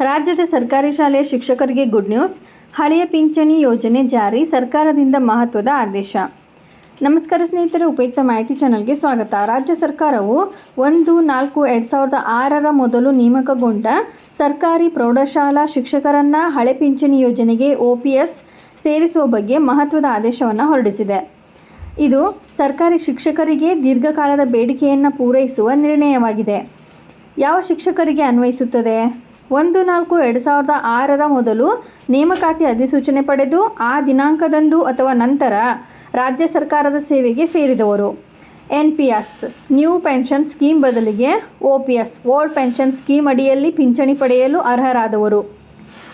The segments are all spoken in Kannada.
ರಾಜ್ಯದ ಸರ್ಕಾರಿ ಶಾಲೆಯ ಶಿಕ್ಷಕರಿಗೆ ಗುಡ್ ನ್ಯೂಸ್ ಹಳೆಯ ಪಿಂಚಣಿ ಯೋಜನೆ ಜಾರಿ, ಸರ್ಕಾರದಿಂದ ಮಹತ್ವದ ಆದೇಶ. ನಮಸ್ಕಾರ ಸ್ನೇಹಿತರೆ, ಉಪಯುಕ್ತ ಮಾಹಿತಿ ಚಾನಲ್ಗೆ ಸ್ವಾಗತ. ರಾಜ್ಯ ಸರ್ಕಾರವು ಒಂದು, ನಾಲ್ಕು, ಎರಡು ಸಾವಿರದ ಆರರ ಮೊದಲು ನೇಮಕಗೊಂಡ ಸರ್ಕಾರಿ ಪ್ರೌಢಶಾಲಾ ಶಿಕ್ಷಕರನ್ನು ಹಳೆ ಪಿಂಚಣಿ ಯೋಜನೆಗೆ ಒ ಪಿ ಎಸ್ ಸೇರಿಸುವ ಬಗ್ಗೆ ಮಹತ್ವದ ಆದೇಶವನ್ನು ಹೊರಡಿಸಿದೆ. ಇದು ಸರ್ಕಾರಿ ಶಿಕ್ಷಕರಿಗೆ ದೀರ್ಘಕಾಲದ ಬೇಡಿಕೆಯನ್ನು ಪೂರೈಸುವ ನಿರ್ಣಯವಾಗಿದೆ. ಯಾವ ಶಿಕ್ಷಕರಿಗೆ ಅನ್ವಯಿಸುತ್ತದೆ? ಒಂದು ನಾಲ್ಕು ಎರಡು ಸಾವಿರದ ಆರರ ಮೊದಲು ನೇಮಕಾತಿ ಅಧಿಸೂಚನೆ ಪಡೆದು ಆ ದಿನಾಂಕದಂದು ಅಥವಾ ನಂತರ ರಾಜ್ಯ ಸರ್ಕಾರದ ಸೇವೆಗೆ ಸೇರಿದವರು. N P S new pension scheme ಬದಲಿಗೆ O P S old pension scheme ಅಡಿಯಲ್ಲಿ ಪಿಂಚಣಿ ಪಡೆಯಲು ಅರ್ಹರಾದವರು.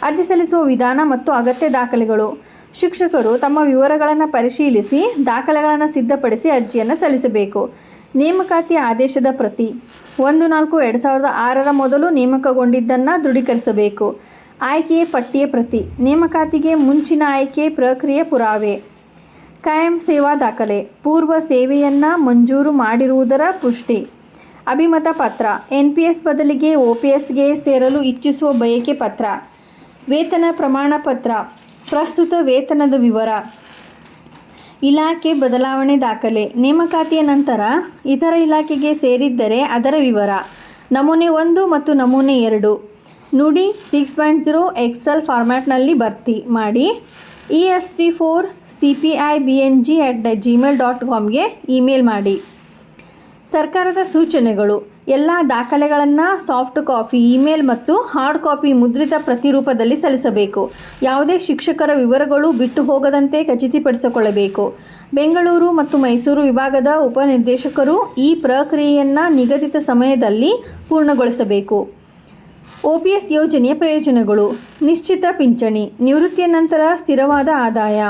ಅರ್ಜಿ ಸಲ್ಲಿಸುವ ವಿಧಾನ ಮತ್ತು ಅಗತ್ಯ ದಾಖಲೆಗಳು. ಶಿಕ್ಷಕರು ತಮ್ಮ ವಿವರಗಳನ್ನು ಪರಿಶೀಲಿಸಿ ದಾಖಲೆಗಳನ್ನು ಸಿದ್ಧಪಡಿಸಿ ಅರ್ಜಿಯನ್ನು ಸಲ್ಲಿಸಬೇಕು. ನೇಮಕಾತಿ ಆದೇಶದ ಪ್ರತಿ ಒಂದು ನಾಲ್ಕು ಎರಡು ಸಾವಿರದ ಆರರ ಮೊದಲು ನೇಮಕಗೊಂಡಿದ್ದನ್ನು ದೃಢೀಕರಿಸಬೇಕು. ಆಯ್ಕೆಯ ಪಟ್ಟಿಯ ಪ್ರತಿ ನೇಮಕಾತಿಗೆ ಮುಂಚಿನ ಆಯ್ಕೆ ಪ್ರಕ್ರಿಯೆ ಪುರಾವೆ. ಕಾಯಂ ಸೇವಾ ದಾಖಲೆ, ಪೂರ್ವ ಸೇವೆಯನ್ನು ಮಂಜೂರು ಮಾಡಿರುವುದರ ಪುಷ್ಟಿ. ಅಭಿಮತ ಪತ್ರ ಎನ್ ಪಿ ಎಸ್ ಬದಲಿಗೆ ಒ ಪಿ ಎಸ್ಗೆ ಸೇರಲು ಇಚ್ಛಿಸುವ ಬಯಕೆ ಪತ್ರ. ವೇತನ ಪ್ರಮಾಣ ಪತ್ರ ಪ್ರಸ್ತುತ ವೇತನದ ವಿವರ. ಇಲಾಖೆ ಬದಲಾವಣೆ ದಾಖಲೆ. ನೇಮಕಾತಿಯ ನಂತರ ಇತರ ಇಲಾಖೆಗೆ ಸೇರಿದ್ದರೆ ಅದರ ವಿವರ. ನಮೂನೆ ಒಂದು ಮತ್ತು ನಮೂನೆ ಎರಡು. Nudi six point zero Excel ಫಾರ್ಮ್ಯಾಟ್ನಲ್ಲಿ ಭರ್ತಿ ಮಾಡಿ E S T four C P I B N G at Gmail dot ಕಾಮ್ಗೆ email ಮಾಡಿ. ಸರ್ಕಾರದ ಸೂಚನೆಗಳು. ಎಲ್ಲ ದಾಖಲೆಗಳನ್ನು ಸಾಫ್ಟ್ ಕಾಪಿ, ಇಮೇಲ್ ಮತ್ತು ಹಾರ್ಡ್ ಕಾಪಿ ಮುದ್ರಿತ ಪ್ರತಿರೂಪದಲ್ಲಿ ಸಲ್ಲಿಸಬೇಕು. ಯಾವುದೇ ಶಿಕ್ಷಕರ ವಿವರಗಳು ಬಿಟ್ಟು ಹೋಗದಂತೆ ಖಚಿತಪಡಿಸಿಕೊಳ್ಳಬೇಕು. ಬೆಂಗಳೂರು ಮತ್ತು ಮೈಸೂರು ವಿಭಾಗದ ಉಪನಿರ್ದೇಶಕರು ಈ ಪ್ರಕ್ರಿಯೆಯನ್ನು ನಿಗದಿತ ಸಮಯದಲ್ಲಿ ಪೂರ್ಣಗೊಳಿಸಬೇಕು. ಒ ಪಿ ಎಸ್ ಯೋಜನೆಯ ಪ್ರಯೋಜನಗಳು. ನಿಶ್ಚಿತ ಪಿಂಚಣಿ, ನಿವೃತ್ತಿಯ ನಂತರ ಸ್ಥಿರವಾದ ಆದಾಯ.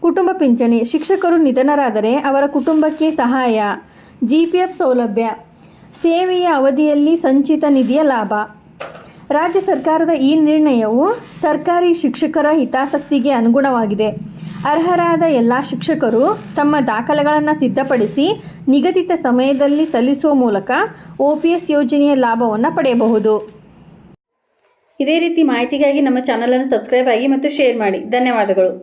ಕುಟುಂಬ ಪಿಂಚಣಿ, ಶಿಕ್ಷಕರು ನಿಧನರಾದರೆ ಅವರ ಕುಟುಂಬಕ್ಕೆ ಸಹಾಯ. ಜಿ ಪಿ ಎಫ್ ಸೌಲಭ್ಯ. ಸೇವೆಯ ಅವಧಿಯಲ್ಲಿ ಸಂಚಿತ ನಿಧಿಯ ಲಾಭ. ರಾಜ್ಯ ಸರ್ಕಾರದ ಈ ನಿರ್ಣಯವು ಸರ್ಕಾರಿ ಶಿಕ್ಷಕರ ಹಿತಾಸಕ್ತಿಗೆ ಅನುಗುಣವಾಗಿದೆ. ಅರ್ಹರಾದ ಎಲ್ಲ ಶಿಕ್ಷಕರು ತಮ್ಮ ದಾಖಲೆಗಳನ್ನು ಸಿದ್ಧಪಡಿಸಿ ನಿಗದಿತ ಸಮಯದಲ್ಲಿ ಸಲ್ಲಿಸುವ ಮೂಲಕ ಒ ಪಿ ಎಸ್ ಯೋಜನೆಯ ಲಾಭವನ್ನು ಪಡೆಯಬಹುದು. ಇದೇ ರೀತಿ ಮಾಹಿತಿಗಾಗಿ ನಮ್ಮ ಚಾನಲನ್ನು ಸಬ್ಸ್ಕ್ರೈಬ್ ಆಗಿ ಮತ್ತು ಶೇರ್ ಮಾಡಿ. ಧನ್ಯವಾದಗಳು.